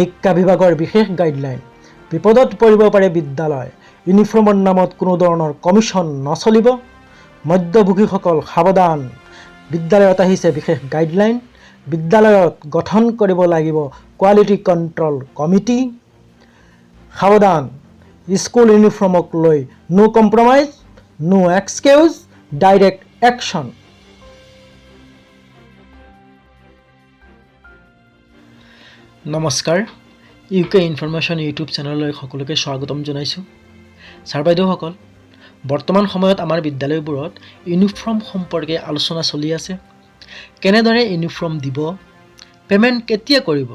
শিক্ষা বিভাগৰ বিশেষ গাইডলাইন বিপদত পৰিব পাৰে বিদ্যালয় ইউনিফৰ্মৰ নামত কোনো ধৰণৰ কমিশ্যন নচলিব। মধ্যভোগীসকল সাৱধান। বিদ্যালয়ত আহিছে বিশেষ গাইডলাইন বিদ্যালয়ত গঠন কৰিব লাগিব কোৱালিটি কণ্ট্ৰল কমিটি সাৱধান স্কুল ইউনিফৰ্মক লৈ no' compromise no' excuse direct action নমস্কাৰ ইউ কে ইনফৰমেশ্যন ইউটিউব চেনেললৈ সকলোকে স্বাগতম জনাইছোঁ। ছাৰ বাইদেউসকল, বৰ্তমান সময়ত আমাৰ বিদ্যালয়বোৰত ইউনিফৰ্ম সম্পৰ্কে আলোচনা চলি আছে। কেনেদৰে ইউনিফৰ্ম দিব পে'মেণ্ট কেতিয়া কৰিব?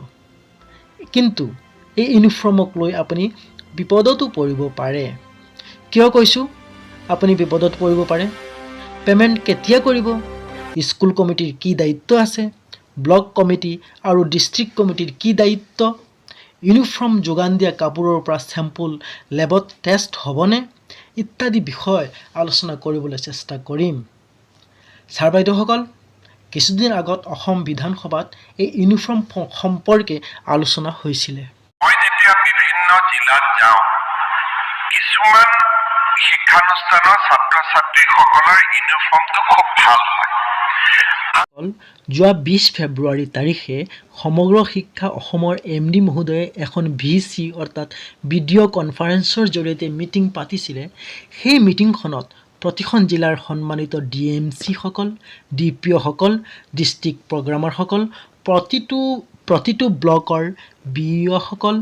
কিন্তু এই ইউনিফৰ্মক লৈ আপুনি বিপদতো পৰিব পাৰে। কিয় কৈছোঁ? আপুনি বিপদত পৰিব পাৰে। পে'মেণ্ট কেতিয়া কৰিব? স্কুল কমিটিৰ কি দায়িত্ব আছে? ব্লক কমিটি আৰু ডিষ্ট্ৰিক্ট কমিটিৰ কি দায়িত্ব? ইউনিফৰ্ম যোগান দিয়া কাপোৰৰ পৰা চেম্পুল লেবত টেষ্ট হ'বনে? ইত্যাদি বিষয় আলোচনা কৰিবলৈ চেষ্টা কৰিম। ছাৰ বাইদেউসকল, কিছুদিন আগত অসম বিধানসভাত এই ইউনিফৰ্ম সম্পৰ্কে আলোচনা হৈছিলে। বিভিন্ন জিলাত যাওঁ, কিছুমান শিক্ষানুষ্ঠানৰ ছাত্ৰ ছাত্ৰীসকলৰ ইউনিফৰ্মটো খুব ভালো হয়। যোৱা বিছ ফেব্ৰুৱাৰী তাৰিখে সমগ্ৰ শিক্ষা অসমৰ এম ডি মহোদয়ে এখন ভি চি অৰ্থাৎ ভিডিঅ' কনফাৰেন্সৰ জৰিয়তে মিটিং পাতিছিলে। সেই মিটিংখনত প্ৰতিখন জিলাৰ সন্মানিত ডি এম চিসকল ডি পি অ'সকল ডিষ্ট্ৰিক্ট প্ৰগ্ৰামাৰসকল, প্ৰতিটো প্ৰতিটো ব্লকৰ বি অ'সকল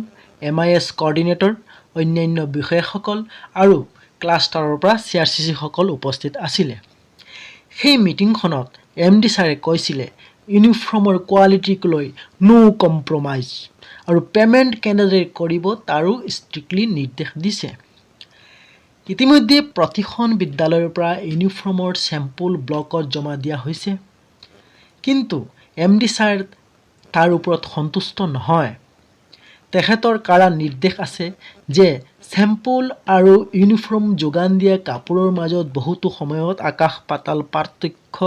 এম আই এছ কৰ্ডিনেটৰ, অন্যান্য বিষয়াসকল আৰু ক্লাষ্টাৰৰ পৰা চি আৰ চি চিসকল উপস্থিত আছিলে। সেই মিটিংখনত এম ডি ছাৰে কৈছিলে, ইউনিফৰ্মৰ কোৱালিটিক লৈ ন' কম্প্ৰমাইজ আৰু পে'মেণ্ট কেনেদৰে কৰিব তাৰো ষ্ট্ৰিক্টলি নিৰ্দেশ দিছে। ইতিমধ্যে প্ৰতিখন বিদ্যালয়ৰ পৰা ইউনিফৰ্মৰ চেম্পুল ব্লকত জমা দিয়া হৈছে। কিন্তু এম ডি ছাৰ তাৰ ওপৰত সন্তুষ্ট নহয়। তেখেতৰ কাৰা নিৰ্দেশ আছে যে চেম্পুল আৰু ইউনিফৰ্ম যোগান দিয়া কাপোৰৰ মাজত বহুতো সময়ত আকাশ পাতাল পাৰ্থক্য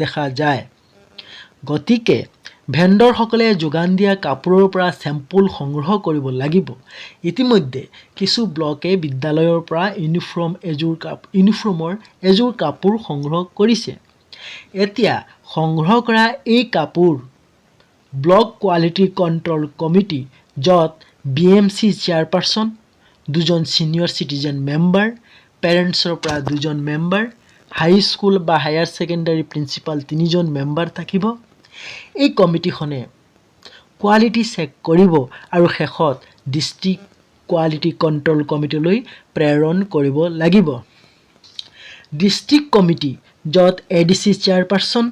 দেখা যায়। গতিকে ভেণ্ডৰসকলে যোগান দিয়া কাপোৰৰ পৰা চেম্পুল সংগ্ৰহ কৰিব লাগিব। ইতিমধ্যে, কিছু ব্লকে বিদ্যালয়ৰ পৰা ইউনিফৰ্ম এযোৰ কাপ ইউনিফৰ্মৰ এযোৰ কাপোৰ সংগ্ৰহ কৰিছে। এতিয়া, সংগ্ৰহ কৰা এই কাপোৰ। ব্লক কোৱালিটি কণ্ট্ৰল কমিটি, য'ত বি এম চি চেয়াৰপাৰচন দুজন ছিনিয়ৰ চিটিজেন মেম্বাৰ পেৰেণ্টছৰ পৰা দুজন মেম্বাৰ হাইস্কুল বা হায়াৰ ছেকেণ্ডাৰী প্ৰিন্সিপাল তিনিজন মেম্বাৰ থাকিব। এই কমিটিখনে কোৱালিটি চেক কৰিব আৰু শেষত ডিষ্ট্ৰিক্ট কোৱালিটি কণ্ট্ৰল কমিটিলৈ প্ৰেৰণ কৰিব লাগিব। ডিষ্ট্ৰিক্ট কমিটি য'ত এ ডি চি চেয়াৰপাৰচন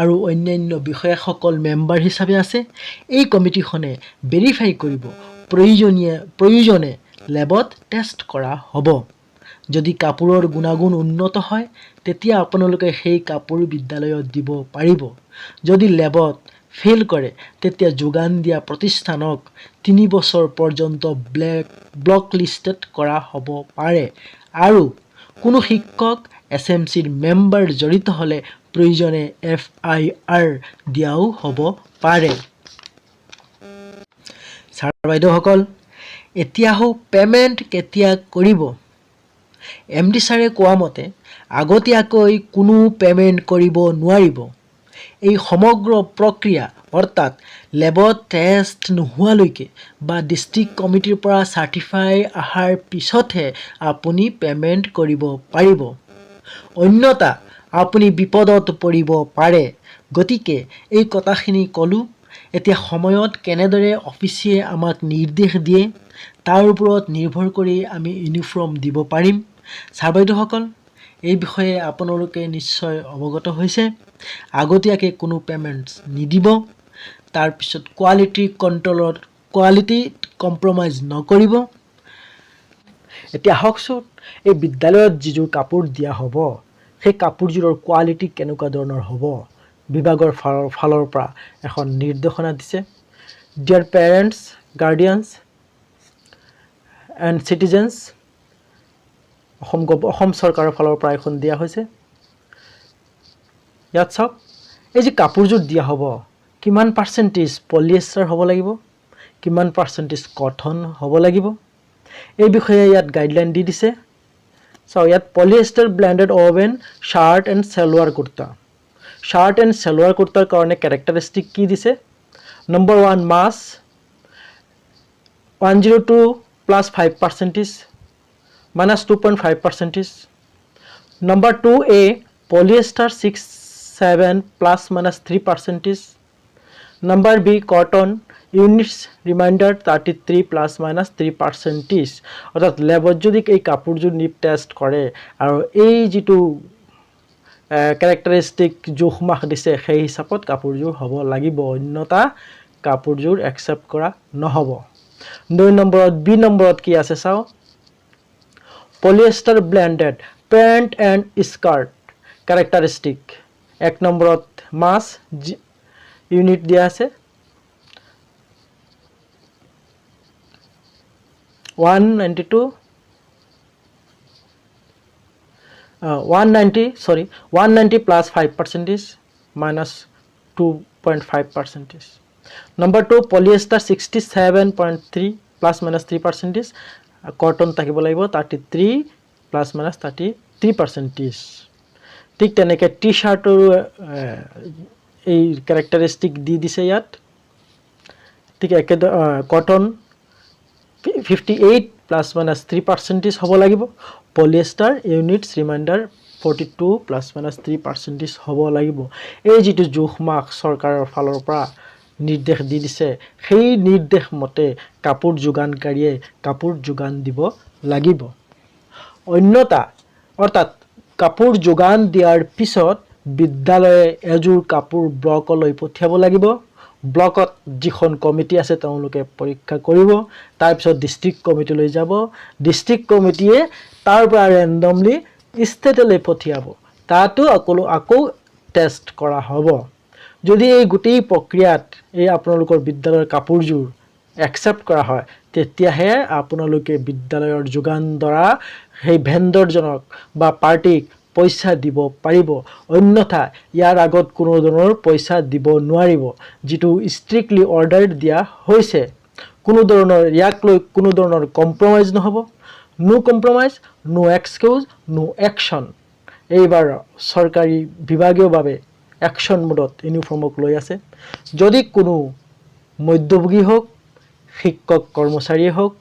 আৰু অন্যান্য বিষয়াসকল মেম্বাৰ হিচাপে আছে, এই কমিটিখনে ভেৰিফাই কৰিব প্ৰয়োজনীয়, প্ৰয়োজনে লেবত টেষ্ট কৰা হ'ব। যদি কাপোৰৰ গুণাগুণ উন্নত হয়, তেতিয়া আপোনালোকে সেই কাপোৰ বিদ্যালয়ত দিব পাৰিব। যদি লেবত ফেইল কৰে, তেতিয়া যোগান দিয়া প্ৰতিষ্ঠানক তিনি বছৰ পৰ্যন্ত ব্লেক ব্লক লিষ্টেড কৰা হ'ব পাৰে। আৰু কোনো শিক্ষক এছ এম চিৰ মেম্বাৰ জড়িত হ'লে প্ৰয়োজনে এফ আই আৰ দিয়াও হ'ব পাৰে। ছাৰ বাইদেউসকল এতিয়া পে'মেণ্ট কেতিয়া কৰিব? এম ডি ছাৰে কোৱা মতে, আগতীয়াকৈ কোনো পে'মেণ্ট কৰিব নোৱাৰিব। এই সমগ্ৰ প্ৰক্ৰিয়া, অৰ্থাৎ লেবত টেষ্ট নোহোৱালৈকে বা ডিষ্ট্ৰিক্ট কমিটিৰ পৰা চাৰ্টিফাই অহাৰ পিছতহে আপুনি পে'মেণ্ট কৰিব পাৰিব। অন্যথা, আপুনি বিপদত পৰিব পাৰে। গতিকে এই কথাখিনি ক'লোঁ এতিয়া সময়ত কেনেদৰে অফিচে আমাক নিৰ্দেশ দিয়ে, তাৰ ওপৰত নিৰ্ভৰ কৰি আমি ইউনিফৰ্ম দিব পাৰিম। ছাৰ বাইদেউসকল, এই বিষয়ে আপোনালোকে নিশ্চয় অৱগত হৈছে। আগতীয়াকৈ কোনো পে'মেণ্টছ নিদিব। তাৰপিছত কোৱালিটি কণ্ট্ৰলত কোৱালিটি কম্প্ৰমাইজ নকৰিব। এতিয়া আহকচোন, এই বিদ্যালয়ত যিযোৰ কাপোৰ দিয়া হ'ব, সেই কাপোৰযোৰৰ কোৱালিটি কেনেকুৱা ধৰণৰ হ'ব? বিভাগৰ ফালৰ ফালৰ পৰা এখন নিৰ্দেশনা দিছে। Dear parents guardians and citizens Assam gov Assam চৰকাৰৰ ফালৰ পৰা এখন দিয়া হৈছে। ইয়াত চাওক এই যে কাপোৰযোৰ দিয়া হ'ব কিমান পাৰ্চেণ্টেজ পলিয়েষ্টাৰ হ'ব লাগিব? কিমান পাৰ্চেণ্টেজ কটন হ'ব লাগিব? এই বিষয়ে ইয়াত গাইডলাইন দি দিছে। চাওক ইয়াত polyester blended woven shirt and salwar kurta shirt and salwar কুৰ্তাৰ কাৰণে কেৰেক্টাৰিষ্টিক কি দিছে? Number one mass one zero' two plus five percentage minus two point five percentage number two A polyester six seven plus minus three percentage number B cotton units remainder thirty three plus minus three percentage অৰ্থাৎ লেবত যদি এই কাপোৰযোৰ Nip test কৰে আৰু এই যিটো characteristic জোখ মাখ দিছে সেই হিচাপত কাপোৰযোৰ হ'ব লাগিব, অন্যথা কাপোৰযোৰ একচেপ্ট কৰা নহ'ব। দুই নম্বৰত, বি নম্বৰত কি আছে চাওঁ। Polyester blended pant and skirt characteristic এক নম্বৰত মাছ ইউনিট দিয়া আছে। One ninety two one ninety sorry one ninety plus five percentage minus two point five percentage number two polyester sixty seven point three plus minus three percentage cotton থাকিব লাগিব thirty three plus minus thirty three percentage ঠিক তেনেকৈ টি শ্বাৰ্টৰো এই characteristic দি দিছে ইয়াত। ঠিক একেদৰে cotton fifty eight plus minus three percentage হ'ব লাগিব। Polyester units remainder forty two plus minus three percentage হ'ব লাগিব। এই যিটো জোখ মাখ চৰকাৰৰ ফালৰ পৰা নিৰ্দেশ দি দিছে সেই নিৰ্দেশ মতে কাপোৰ যোগানকাৰীয়ে কাপোৰ যোগান দিব লাগিব। অন্যথা অৰ্থাৎ কাপোৰ যোগান দিয়াৰ পিছত বিদ্যালয়ে এযোৰ কাপোৰ ব্লকলৈ পঠিয়াব লাগিব। ব্লকত যিখন কমিটি আছে, তেওঁলোকে পৰীক্ষা কৰিব তাৰপিছত ডিষ্ট্ৰিক্ট কমিটিলৈ যাব। ডিষ্ট্ৰিক্ট কমিটিয়ে তাৰ পৰা ৰেণ্ডমলি ষ্টেটলৈ পঠিয়াব। তাতো আকৌ আকৌ টেষ্ট কৰা হ'ব। যদি এই গোটেই প্ৰক্ৰিয়াত এই আপোনালোকৰ বিদ্যালয়ৰ কাপোৰযোৰ একচেপ্ট কৰা হয়, তেতিয়াহে আপোনালোকে বিদ্যালয়ৰ যোগান ধৰা সেই ভেণ্ডৰজনক বা পাৰ্টিক পইচা দিব পাৰিব। অন্যথা, ইয়াৰ আগত কোনো ধৰণৰ পইচা দিব নোৱাৰিব, যিটো ষ্ট্ৰিক্টলি অৰ্ডাৰ দিয়া হৈছে। কোনো ধৰণৰ, ইয়াক লৈ কোনো ধৰণৰ কম্প্ৰমাইজ নহ'ব। No compromise no excuse no action এইবাৰ চৰকাৰী বিভাগীয়ভাৱে একশ্যন মোডত ইউনিফৰ্মক লৈ আছে। যদি কোনো মধ্যভোগী হওক, শিক্ষক কৰ্মচাৰীয়ে হওক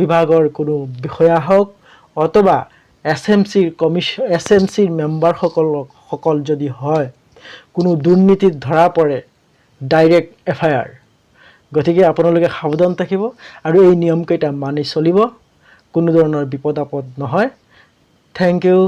বিভাগৰ কোনো বিষয়া হওক, অথবা এছ এম চিৰ কমিছ এছ এম চিৰ মেম্বাৰসকলক সকল যদি হয়, কোনো দুৰ্নীতিত ধৰা পৰে, ডাইৰেক্ট এফ আই আৰ। গতিকে আপোনালোকে সাৱধান থাকিব আৰু এই নিয়মকেইটা মানি চলিব। কোনো ধৰণৰ বিপদ আপদ নহয়। Thank you.